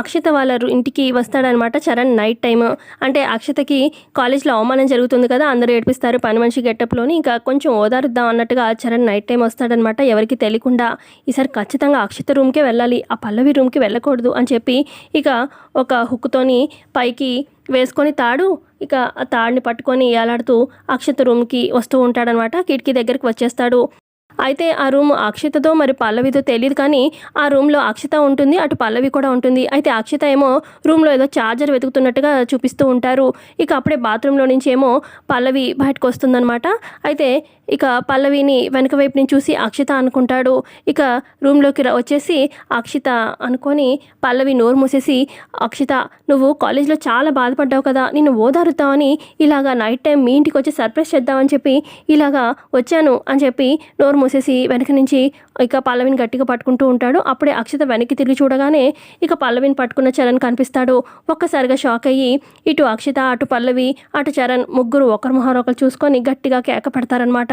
అక్షత వాళ్ళ ఇంటికి వస్తాడనమాట Charan night time అంటే అక్షతకి కాలేజ్లో అవమానం జరుగుతుంది కదా అందరూ ఏడిపిస్తారు పని మనిషి గెటప్లోని. ఇంకా కొంచెం ఓదారుద్దాం అన్నట్టుగా చరణ్ నైట్ టైం వస్తాడనమాట. ఎవరికి తెలియకుండా ఈసారి ఖచ్చితంగా అక్షత రూమ్కే వెళ్ళాలి ఆ పల్లవి రూమ్కి వెళ్ళకూడదు అని చెప్పి ఇక ఒక హుక్తోని పైకి వేసుకొని తాడు. ఇక ఆ తాడుని పట్టుకొని ఏలాడుతూ అక్షత రూమ్కి వస్తూ ఉంటాడనమాట. కిటికీ దగ్గరికి వచ్చేస్తాడు. అయితే ఆ రూమ్ అక్షతతో మరి పల్లవితో తెలియదు కానీ ఆ రూమ్లో అక్షత ఉంటుంది అటు పల్లవి కూడా ఉంటుంది. అయితే అక్షత ఏమో రూమ్లో ఏదో ఛార్జర్ వెతుకుతున్నట్టుగా చూపిస్తూ ఉంటారు. ఇక అప్పుడే బాత్రూంలో నుంచి ఏమో పల్లవి బయటకు వస్తుందన్నమాట. అయితే ఇక పల్లవిని వెనక వైపు నుంచి చూసి అక్షిత అనుకుంటాడు. ఇక రూమ్లోకి వచ్చేసి అక్షిత అనుకొని పల్లవి నోరు మూసేసి అక్షిత నువ్వు కాలేజ్లో చాలా బాధపడ్డావు కదా నిన్ను ఓదారుతావని ఇలాగా నైట్ టైం మీ ఇంటికి వచ్చి సర్ప్రైజ్ చేద్దామని చెప్పి ఇలాగా వచ్చాను అని చెప్పి నోరు మూసేసి వెనక నుంచి ఇక పల్లవిని గట్టిగా పట్టుకుంటూ ఉంటాడు. అప్పుడే అక్షిత వెనక్కి తిరిగి చూడగానే ఇక పల్లవిని పట్టుకున్న చరణ్ కనిపిస్తాడు. ఒక్కసారిగా షాక్ అయ్యి ఇటు అక్షిత అటు పల్లవి అటు చరణ్ ముగ్గురు ఒకరి మొహం ఒకరు చూసుకొని గట్టిగా కేక పెడతారనమాట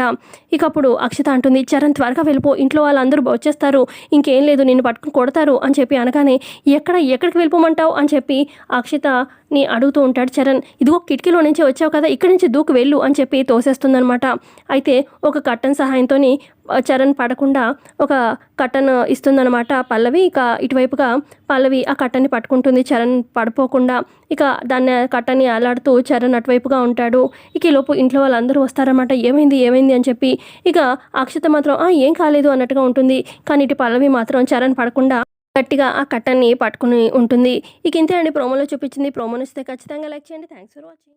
ఇక అప్పుడు అక్షిత అంటుంది చరణ్ త్వరగా వెళ్ళిపో. ఇంట్లో వాళ్ళందరూ వచ్చేస్తారు. ఇంకేం లేదు నిన్ను పట్టుకుని కొడతారు అని చెప్పి అనగానే ఎక్కడ ఎక్కడికి వెళ్ళిపోమంటావు? అని చెప్పి అక్షితని అడుగుతూ ఉంటాడు చరణ్. ఇదిగో కిటికీలో నుంచి వచ్చావు కదా. ఇక్కడి నుంచి దూకు వెళ్ళు అని చెప్పి తోసేస్తుందనమాట అయితే ఒక కట్టన్ సహాయంతో చరణ్ పడకుండా ఒక కట్టన్ ఇస్తుందన్నమాట పల్లవి. ఇక ఇటువైపుగా పల్లవి ఆ కట్టన్ని పట్టుకుంటుంది. చరణ్ పడిపోకుండా ఇక దాన్ని కట్టని అలాడుతూ చరణ్ అటువైపుగా ఉంటాడు. ఇక ఈ లోపు ఇంట్లో వాళ్ళందరూ వస్తారన్నమాట. ఏమైంది ఏమైంది అని చెప్పి ఇక అక్షత మాత్రం "ఆ, ఏం కాలేదు అన్నట్టుగా ఉంటుంది. కానీ ఇటు పల్లవి మాత్రం చరణ్ పడకుండా గట్టిగా ఆ కట్టని పట్టుకుని ఉంటుంది. ఇక ఇంతే అండి. ప్రోమోలో చూపించింది ప్రోమో నచ్చితే ఖచ్చితంగా లైక్ చేయండి. Thanks for watching.